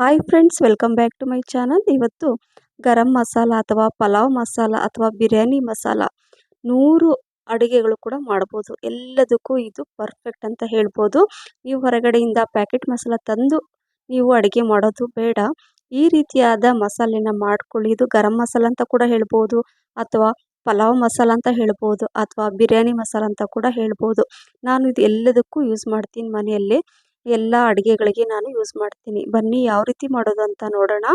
Hi friends welcome back to my channel ಇವತ್ತು ಗರಂ ಮಸಾಲ ಅಥವಾ ಪಲಾವ್ ಮಸಾಲ ಅಥವಾ ಬಿರಿಯಾನಿ ಮಸಾಲ ನೂರು ಅಡುಗೆಗಳು ಕೂಡ ಮಾಡ್ಬೋದು. ಎಲ್ಲದಕ್ಕೂ ಇದು ಪರ್ಫೆಕ್ಟ್ ಅಂತ ಹೇಳ್ಬೋದು. ನೀವು ಹೊರಗಡೆಯಿಂದ ಪ್ಯಾಕೆಟ್ ಮಸಾಲ ತಂದು ನೀವು ಅಡುಗೆ ಮಾಡೋದು ಬೇಡ. ಈ ರೀತಿಯಾದ ಮಸಾಲೆನ ಮಾಡ್ಕೊಳ್ಳಿ. ಇದು ಗರಂ ಮಸಾಲ ಅಂತ ಕೂಡ ಹೇಳ್ಬೋದು ಅಥವಾ ಪಲಾವ್ ಮಸಾಲ ಅಂತ ಹೇಳ್ಬೋದು ಅಥವಾ ಬಿರಿಯಾನಿ ಮಸಾಲ ಅಂತ ಕೂಡ ಹೇಳ್ಬೋದು. ನಾನು ಇದು ಎಲ್ಲದಕ್ಕೂ ಯೂಸ್ ಮಾಡ್ತೀನಿ ಮನೆಯಲ್ಲಿ. ಎಲ್ಲ ಅಡುಗೆಗಳಿಗೆ ನಾನು ಯೂಸ್ ಮಾಡ್ತೀನಿ. ಬನ್ನಿ ಯಾವ ರೀತಿ ಮಾಡೋದು ಅಂತ ನೋಡೋಣ.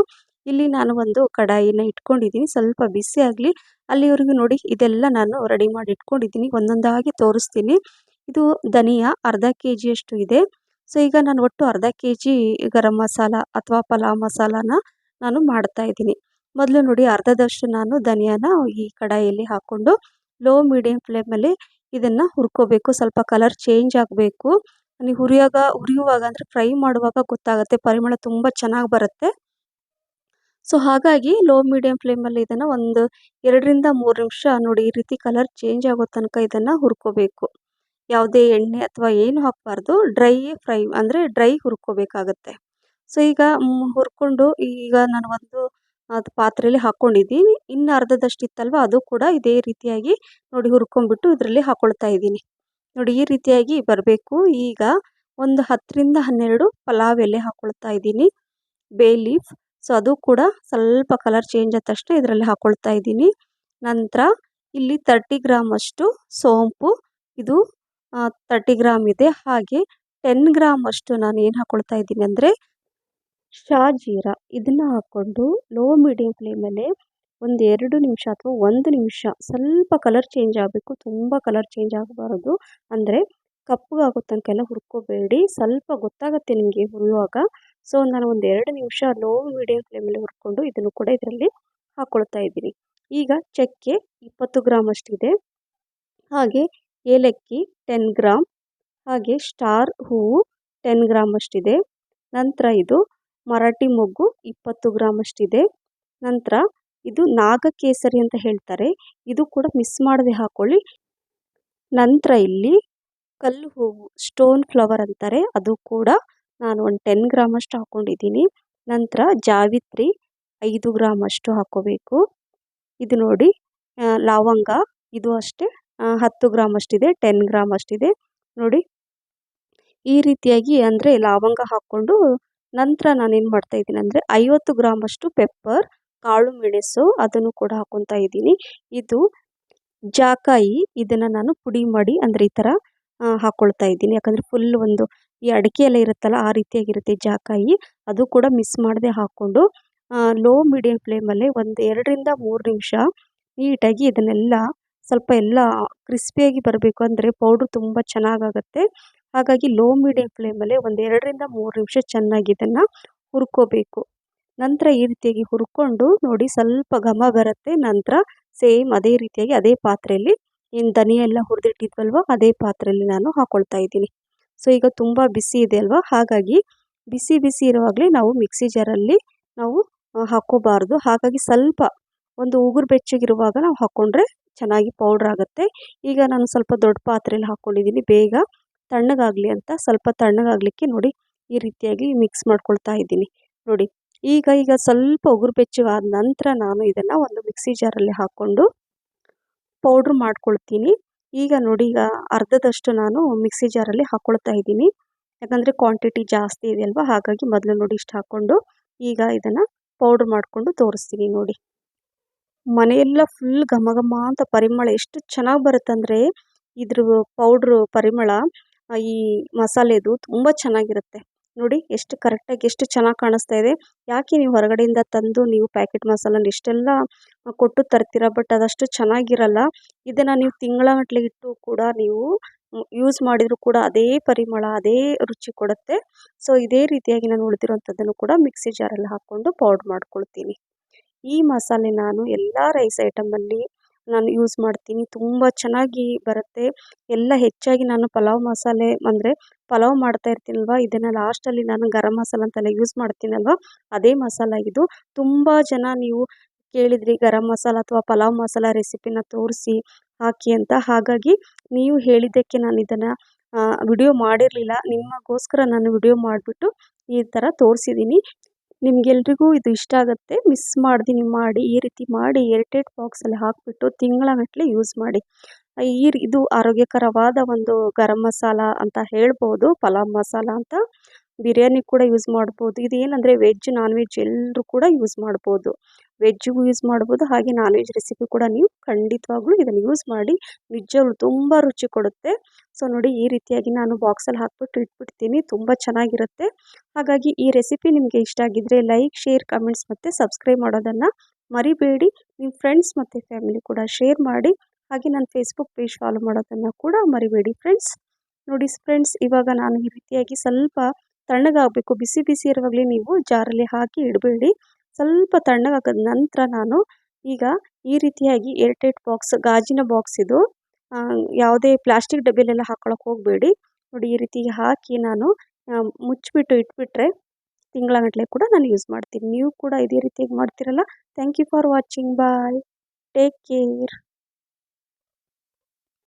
ಇಲ್ಲಿ ನಾನು ಒಂದು ಕಡಾಯಿನ ಇಟ್ಕೊಂಡಿದ್ದೀನಿ. ಸ್ವಲ್ಪ ಬಿಸಿ ಆಗಲಿ, ಅಲ್ಲಿವರೆಗೂ ನೋಡಿ, ಇದೆಲ್ಲ ನಾನು ರೆಡಿ ಮಾಡಿ ಇಟ್ಕೊಂಡಿದ್ದೀನಿ. ಒಂದೊಂದಾಗಿ ತೋರಿಸ್ತೀನಿ. ಇದು ಧನಿಯಾ, ಅರ್ಧ ಕೆ ಜಿಯಷ್ಟು ಇದೆ. ಸೊ ಈಗ ನಾನು ಒಟ್ಟು ಅರ್ಧ ಕೆ ಜಿ ಗರಂ ಮಸಾಲ ಅಥವಾ ಪಲಾವ್ ಮಸಾಲಾನ ನಾನು ಮಾಡ್ತಾ ಇದ್ದೀನಿ. ಮೊದಲು ನೋಡಿ, ಅರ್ಧದಷ್ಟು ನಾನು ಧನಿಯಾನ ಈ ಕಡಾಯಿಯಲ್ಲಿ ಹಾಕ್ಕೊಂಡು ಲೋ ಮೀಡಿಯಂ ಫ್ಲೇಮಲ್ಲಿ ಇದನ್ನು ಹುರ್ಕೋಬೇಕು. ಸ್ವಲ್ಪ ಕಲರ್ ಚೇಂಜ್ ಆಗಬೇಕು. ನೀವು ಹುರಿಯಾಗ, ಹುರಿಯುವಾಗ ಅಂದರೆ ಫ್ರೈ ಮಾಡುವಾಗ ಗೊತ್ತಾಗುತ್ತೆ, ಪರಿಮಳ ತುಂಬ ಚೆನ್ನಾಗಿ ಬರುತ್ತೆ. ಸೊ ಹಾಗಾಗಿ ಲೋ ಮೀಡಿಯಂ ಫ್ಲೇಮಲ್ಲಿ ಇದನ್ನು ಒಂದು ಎರಡರಿಂದ ಮೂರು ನಿಮಿಷ ನೋಡಿ ಈ ರೀತಿ ಕಲರ್ ಚೇಂಜ್ ಆಗೋ ತನಕ ಇದನ್ನು ಹುರ್ಕೋಬೇಕು. ಯಾವುದೇ ಎಣ್ಣೆ ಅಥವಾ ಏನು ಹಾಕಬಾರ್ದು ಡ್ರೈ ಫ್ರೈ ಅಂದರೆ ಡ್ರೈ ಹುರ್ಕೋಬೇಕಾಗತ್ತೆ. ಸೊ ಈಗ ಹುರ್ಕೊಂಡು ಈಗ ನಾನು ಒಂದು, ಅದು ಪಾತ್ರೆಯಲ್ಲಿ ಹಾಕ್ಕೊಂಡಿದ್ದೀನಿ ಇನ್ನು ಅರ್ಧದಷ್ಟು ಇತ್ತಲ್ವ ಅದು ಕೂಡ ಇದೇ ರೀತಿಯಾಗಿ ನೋಡಿ ಹುರ್ಕೊಂಡ್ಬಿಟ್ಟು ಇದರಲ್ಲಿ ಹಾಕ್ಕೊಳ್ತಾ ಇದ್ದೀನಿ. ನೋಡಿ ಈ ರೀತಿಯಾಗಿ ಬರಬೇಕು. ಈಗ ಒಂದು ಹತ್ತರಿಂದ ಹನ್ನೆರಡು ಪಲಾವ್ ಎಲೆ ಹಾಕ್ಕೊಳ್ತಾ ಇದ್ದೀನಿ. ಬೇ ಲೀಫ್ ಸೊ ಅದು ಕೂಡ ಸ್ವಲ್ಪ ಕಲರ್ ಚೇಂಜ್ ಆದ ತಕ್ಷಣ ಇದರಲ್ಲಿ ಹಾಕ್ಕೊಳ್ತಾ ಇದ್ದೀನಿ. ನಂತರ ಇಲ್ಲಿ ತರ್ಟಿ ಗ್ರಾಮ್ ಅಷ್ಟು ಸೋಂಪು. ಇದು ತರ್ಟಿ ಗ್ರಾಮ್ ಇದೆ. ಹಾಗೆ ಟೆನ್ ಗ್ರಾಮ್ ಅಷ್ಟು ನಾನು ಏನು ಹಾಕ್ಕೊಳ್ತಾ ಇದ್ದೀನಿ ಅಂದರೆ ಶಾಜೀರ ಇದನ್ನು ಹಾಕ್ಕೊಂಡು ಲೋ ಮೀಡಿಯಂ ಫ್ಲೇಮಲ್ಲೇ ಒಂದು ಎರಡು ನಿಮಿಷ ಅಥವಾ ಒಂದು ನಿಮಿಷ ಸ್ವಲ್ಪ ಕಲರ್ ಚೇಂಜ್ ಆಗಬೇಕು, ತುಂಬ ಕಲರ್ ಚೇಂಜ್ ಆಗಬಾರದು. ಅಂದರೆ ಕಪ್ಪಗಾಗೋ ತನಕ ಎಲ್ಲ ಹುರ್ಕೋಬೇಡಿ. ಸ್ವಲ್ಪ ಗೊತ್ತಾಗುತ್ತೆ ನಿಮಗೆ ಹುರಿಯುವಾಗ. ಸೊ ನಾನು ಒಂದು ಎರಡು ನಿಮಿಷ ಲೋ ಮೀಡಿಯಂ ಫ್ಲೇಮಲ್ಲಿ ಹುರ್ಕೊಂಡು ಇದನ್ನು ಕೂಡ ಇದರಲ್ಲಿ ಹಾಕ್ಕೊಳ್ತಾ ಇದ್ದೀನಿ. ಈಗ ಚಕ್ಕೆ ಇಪ್ಪತ್ತು ಗ್ರಾಮ್ ಅಷ್ಟಿದೆ. ಹಾಗೆ ಏಲಕ್ಕಿ ಟೆನ್ ಗ್ರಾಮ್. ಹಾಗೆ ಸ್ಟಾರ್ ಹೂವು ಟೆನ್ ಗ್ರಾಮ್ ಅಷ್ಟಿದೆ. ನಂತರ ಇದು ಮರಾಠಿ ಮೊಗ್ಗು ಇಪ್ಪತ್ತು ಗ್ರಾಮ್ ಅಷ್ಟಿದೆ. ನಂತರ ಇದು ನಾಗಕೇಸರಿ ಅಂತ ಹೇಳ್ತಾರೆ. ಇದು ಕೂಡ ಮಿಸ್ ಮಾಡದೆ ಹಾಕೊಳ್ಳಿ. ನಂತರ ಇಲ್ಲಿ ಕಲ್ಲು ಹೂವು ಸ್ಟೋನ್ ಫ್ಲವರ್ ಅಂತಾರೆ. ಅದು ಕೂಡ ನಾನು ಒಂದು ಟೆನ್ ಗ್ರಾಮ್ ಅಷ್ಟು ಹಾಕ್ಕೊಂಡಿದ್ದೀನಿ ನಂತರ ಜಾವಿತ್ರಿ ಐದು ಗ್ರಾಮ್ ಅಷ್ಟು ಹಾಕೋಬೇಕು. ಇದು ನೋಡಿ ಲವಂಗ ಇದು ಅಷ್ಟೇ ಹತ್ತು ಗ್ರಾಮ್ ಅಷ್ಟಿದೆ ಟೆನ್ ಗ್ರಾಮ್ ಅಷ್ಟಿದೆ ನೋಡಿ, ಈ ರೀತಿಯಾಗಿ ಅಂದರೆ ಲವಂಗ ಹಾಕ್ಕೊಂಡು ನಂತರ ನಾನೇನು ಮಾಡ್ತಾ ಇದ್ದೀನಿ ಅಂದರೆ ಐವತ್ತು ಗ್ರಾಮ್ ಅಷ್ಟು ಪೆಪ್ಪರ್ ಕಾಳು ಮೆಣಸು ಅದನ್ನು ಕೂಡ ಹಾಕ್ಕೊತಾ ಇದ್ದೀನಿ. ಇದು ಜಾಕಾಯಿ, ಇದನ್ನು ನಾನು ಪುಡಿ ಮಾಡಿ ಅಂದರೆ ಈ ಥರ ಹಾಕ್ಕೊಳ್ತಾ ಇದ್ದೀನಿ. ಯಾಕಂದರೆ ಫುಲ್ ಒಂದು ಈ ಅಡಿಕೆ ಎಲ್ಲ ಇರುತ್ತಲ್ಲ, ಆ ರೀತಿಯಾಗಿರುತ್ತೆ ಜಾಕಾಯಿ. ಅದು ಕೂಡ ಮಿಸ್ ಮಾಡದೆ ಹಾಕ್ಕೊಂಡು ಲೋ ಮೀಡಿಯಂ ಫ್ಲೇಮಲ್ಲಿ ಒಂದು ಎರಡರಿಂದ ಮೂರು ನಿಮಿಷ ನೀಟಾಗಿ ಇದನ್ನೆಲ್ಲ ಸ್ವಲ್ಪ ಎಲ್ಲ ಕ್ರಿಸ್ಪಿಯಾಗಿ ಬರಬೇಕು ಅಂದರೆ ಪೌಡ್ರ್ ತುಂಬ ಚೆನ್ನಾಗಾಗತ್ತೆ. ಹಾಗಾಗಿ ಲೋ ಮೀಡಿಯಂ ಫ್ಲೇಮಲ್ಲೇ ಒಂದು ಎರಡರಿಂದ ಮೂರು ನಿಮಿಷ ಚೆನ್ನಾಗಿ ಇದನ್ನು ಹುರ್ಕೋಬೇಕು. ನಂತರ ಈ ರೀತಿಯಾಗಿ ಹುರ್ಕೊಂಡು ನೋಡಿ ಸ್ವಲ್ಪ ಘಮ ಬರುತ್ತೆ, ನಂತರ ಸೇಮ್ ಅದೇ ರೀತಿಯಾಗಿ ಅದೇ ಪಾತ್ರೆಯಲ್ಲಿ ಏನು ಧನಿಯಾ ಎಲ್ಲ ಹುರಿದಿಟ್ಟಿದ್ವಲ್ವ, ಅದೇ ಪಾತ್ರೆಯಲ್ಲಿ ನಾನು ಹಾಕ್ಕೊಳ್ತಾ ಇದ್ದೀನಿ. ಸೊ ಈಗ ತುಂಬ ಬಿಸಿ ಇದೆ ಅಲ್ವಾ, ಹಾಗಾಗಿ ಬಿಸಿ ಬಿಸಿ ಇರುವಾಗಲೇ ನಾವು ಮಿಕ್ಸಿ ಜಾರಲ್ಲಿ ನಾವು ಹಾಕ್ಕೋಬಾರ್ದು ಹಾಗಾಗಿ ಸ್ವಲ್ಪ ಒಂದು ಉಗುರು ಬೆಚ್ಚಗಿರುವಾಗ ನಾವು ಹಾಕ್ಕೊಂಡ್ರೆ ಚೆನ್ನಾಗಿ ಪೌಡ್ರ್ ಆಗುತ್ತೆ. ಈಗ ನಾನು ಸ್ವಲ್ಪ ದೊಡ್ಡ ಪಾತ್ರೆಯಲ್ಲಿ ಹಾಕ್ಕೊಂಡಿದ್ದೀನಿ ಬೇಗ ತಣ್ಣಗಾಗಲಿ ಅಂತ ಸ್ವಲ್ಪ ತಣ್ಣಗಾಗಲಿಕ್ಕೆ ನೋಡಿ ಈ ರೀತಿಯಾಗಿ ಮಿಕ್ಸ್ ಮಾಡ್ಕೊಳ್ತಾ ಇದ್ದೀನಿ. ನೋಡಿ. ಈಗ ಈಗ ಸ್ವಲ್ಪ ಉಗುರು ಬೆಚ್ಚಗಾದ ನಂತರ ನಾನು ಇದನ್ನು ಒಂದು ಮಿಕ್ಸಿ ಜಾರಲ್ಲಿ ಹಾಕ್ಕೊಂಡು ಪೌಡ್ರ್ ಮಾಡ್ಕೊಳ್ತೀನಿ. ಈಗ ನೋಡಿ, ಈಗ ಅರ್ಧದಷ್ಟು ನಾನು ಮಿಕ್ಸಿ ಜಾರಲ್ಲಿ ಹಾಕ್ಕೊಳ್ತಾ ಇದ್ದೀನಿ. ಯಾಕಂದರೆ ಕ್ವಾಂಟಿಟಿ ಜಾಸ್ತಿ ಇದೆ ಅಲ್ವಾ? ಹಾಗಾಗಿ ಮೊದಲು ನೋಡಿ ಇಷ್ಟು ಹಾಕ್ಕೊಂಡು ಈಗ ಇದನ್ನು ಪೌಡ್ರ್ ಮಾಡಿಕೊಂಡು ತೋರಿಸ್ತೀನಿ ನೋಡಿ. ಮನೆಯೆಲ್ಲ ಫುಲ್ ಘಮ ಘಮ ಅಂತ ಪರಿಮಳ ಎಷ್ಟು ಚೆನ್ನಾಗಿ ಬರುತ್ತಂದರೆ ಇದ್ರ ಪೌಡ್ರು ಪರಿಮಳ, ಈ ಮಸಾಲೆದು ತುಂಬ ಚೆನ್ನಾಗಿರುತ್ತೆ. ನೋಡಿ ಎಷ್ಟು ಕರೆಕ್ಟಾಗಿ ಎಷ್ಟು ಚೆನ್ನಾಗಿ ಕಾಣಿಸ್ತಾ ಇದೆ. ಯಾಕೆ ನೀವು ಹೊರಗಡೆಯಿಂದ ತಂದು ನೀವು ಪ್ಯಾಕೆಟ್ ಮಸಾಲನ ಇಷ್ಟೆಲ್ಲ ಕೊಟ್ಟು ತರ್ತೀರ? ಬಟ್ ಅದಷ್ಟು ಚೆನ್ನಾಗಿರಲ್ಲ. ಇದನ್ನು ನೀವು ತಿಂಗಳಗಟ್ಟಲೆ ಇಟ್ಟು ಕೂಡ ನೀವು ಯೂಸ್ ಮಾಡಿದರೂ ಕೂಡ ಅದೇ ಪರಿಮಳ, ಅದೇ ರುಚಿ ಕೊಡುತ್ತೆ. ಸೊ ಇದೇ ರೀತಿಯಾಗಿ ನಾನು ಉಳಿದಿರೋಂಥದ್ದನ್ನು ಕೂಡ ಮಿಕ್ಸಿ ಜಾರಲ್ಲಿ ಹಾಕ್ಕೊಂಡು ಪೌಡ್ರ್ ಮಾಡ್ಕೊಳ್ತೀನಿ. ಈ ಮಸಾಲೆ ನಾನು ಎಲ್ಲ ರೈಸ್ ಐಟಮಲ್ಲಿ ನಾನು ಯೂಸ್ ಮಾಡ್ತೀನಿ. ತುಂಬ ಚೆನ್ನಾಗಿ ಬರುತ್ತೆ. ಎಲ್ಲ ಹೆಚ್ಚಾಗಿ ನಾನು ಪಲಾವ್ ಮಸಾಲೆ ಅಂದರೆ ಪಲಾವ್ ಮಾಡ್ತಾ ಇರ್ತೀನಲ್ವ? ಇದನ್ನು ಲಾಸ್ಟಲ್ಲಿ ನಾನು ಗರಂ ಮಸಾಲ ಅಂತೆಲ್ಲ ಯೂಸ್ ಮಾಡ್ತೀನಲ್ವ? ಅದೇ ಮಸಾಲ ಇದು. ತುಂಬ ಜನ ನೀವು ಕೇಳಿದ್ರಿ ಗರಂ ಮಸಾಲ ಅಥವಾ ಪಲಾವ್ ಮಸಾಲ ರೆಸಿಪಿನ ತೋರಿಸಿ, ಹಾಕಿ ಅಂತ. ಹಾಗಾಗಿ ನೀವು ಹೇಳಿದ್ದಕ್ಕೆ ನಾನು ಇದನ್ನು ವಿಡಿಯೋ ಮಾಡಿರಲಿಲ್ಲ. ನಿಮಗೋಸ್ಕರ ನಾನು ವಿಡಿಯೋ ಮಾಡಿಬಿಟ್ಟು ಈ ಥರ ತೋರಿಸಿದ್ದೀನಿ. ನಿಮಗೆಲ್ರಿಗೂ ಇದು ಇಷ್ಟ ಆಗುತ್ತೆ, ಮಿಸ್ ಮಾಡ್ದೆ ನೀವು ಮಾಡಿ, ಈ ರೀತಿ ಮಾಡಿ ಏರ್ಟೈಟ್ ಬಾಕ್ಸಲ್ಲಿ ಹಾಕಿಬಿಟ್ಟು ತಿಂಗಳಗಟ್ಟಲೆ ಯೂಸ್ ಮಾಡಿ. ಈ ಇದು ಆರೋಗ್ಯಕರವಾದ ಒಂದು ಗರಂ ಮಸಾಲ ಅಂತ ಹೇಳ್ಬೋದು, ಪಲಾವ್ ಮಸಾಲ ಅಂತ ಬಿರಿಯಾನಿ ಕೂಡ ಯೂಸ್ ಮಾಡ್ಬೋದು. ಇದು ಏನಂದರೆ ವೆಜ್, ನಾನ್ ವೆಜ್ ಎಲ್ಲರೂ ಕೂಡ ಯೂಸ್ ಮಾಡ್ಬೋದು. ವೆಜ್ಜಿಗೂ ಯೂಸ್ ಮಾಡ್ಬೋದು. ಹಾಗೆ ನಾನ್ ವೆಜ್ ರೆಸಿಪಿ ಕೂಡ ನೀವು ಖಂಡಿತವಾಗ್ಲೂ ಇದನ್ನು ಯೂಸ್ ಮಾಡಿ ನಿಜವಾಗ್ಲೂ ತುಂಬ ರುಚಿ ಕೊಡುತ್ತೆ. ಸೊ ನೋಡಿ ಈ ರೀತಿಯಾಗಿ ನಾನು ಬಾಕ್ಸಲ್ಲಿ ಹಾಕ್ಬಿಟ್ಟು ಇಟ್ಬಿಡ್ತೀನಿ. ತುಂಬ ಚೆನ್ನಾಗಿರುತ್ತೆ. ಹಾಗಾಗಿ ಈ ರೆಸಿಪಿ ನಿಮಗೆ ಇಷ್ಟ ಆಗಿದ್ದರೆ ಲೈಕ್ ಶೇರ್ ಕಮೆಂಟ್ಸ್ ಮತ್ತು ಸಬ್ಸ್ಕ್ರೈಬ್ ಮಾಡೋದನ್ನು ಮರಿಬೇಡಿ. ನಿಮ್ಮ ಫ್ರೆಂಡ್ಸ್ ಮತ್ತು ಫ್ಯಾಮಿಲಿ ಕೂಡ ಶೇರ್ ಮಾಡಿ. ಹಾಗೆ ನನ್ನ ಫೇಸ್ಬುಕ್ ಪೇಜ್ ಫಾಲೋ ಮಾಡೋದನ್ನು ಕೂಡ ಮರಿಬೇಡಿ ಫ್ರೆಂಡ್ಸ್ ನೋಡಿ ಫ್ರೆಂಡ್ಸ್ ಇವಾಗ ನಾನು ಈ ರೀತಿಯಾಗಿ ಸ್ವಲ್ಪ ತಣ್ಣಗಾಗಬೇಕು. ಬಿಸಿ ಬಿಸಿ ಇರುವಾಗಲೇ ನೀವು ಜಾರಲ್ಲಿ ಹಾಕಿ ಇಡಬೇಡಿ. ಸ್ವಲ್ಪ ತಣ್ಣಗಾಗದ ನಂತರ ನಾನು ಈಗ ಈ ರೀತಿಯಾಗಿ ಏರ್ಟೈಟ್ ಬಾಕ್ಸ್ ಗಾಜಿನ ಬಾಕ್ಸ್ ಇದು ಯಾವುದೇ ಪ್ಲಾಸ್ಟಿಕ್ ಡಬ್ಬಿಲೆಲ್ಲ ಹಾಕ್ಕೊಳಕ್ಕೆ ಹೋಗಬೇಡಿ. ನೋಡಿ, ಈ ರೀತಿ ಹಾಕಿ ನಾನು ಮುಚ್ಚಿಬಿಟ್ಟು ಇಟ್ಬಿಟ್ರೆ ತಿಂಗಳಗಟ್ಟಲೆ ಕೂಡ ನಾನು ಯೂಸ್ ಮಾಡ್ತೀನಿ. ನೀವು ಕೂಡ ಇದೇ ರೀತಿಯಾಗಿ ಮಾಡ್ತೀರಲ್ಲ? Thank you for watching bye take care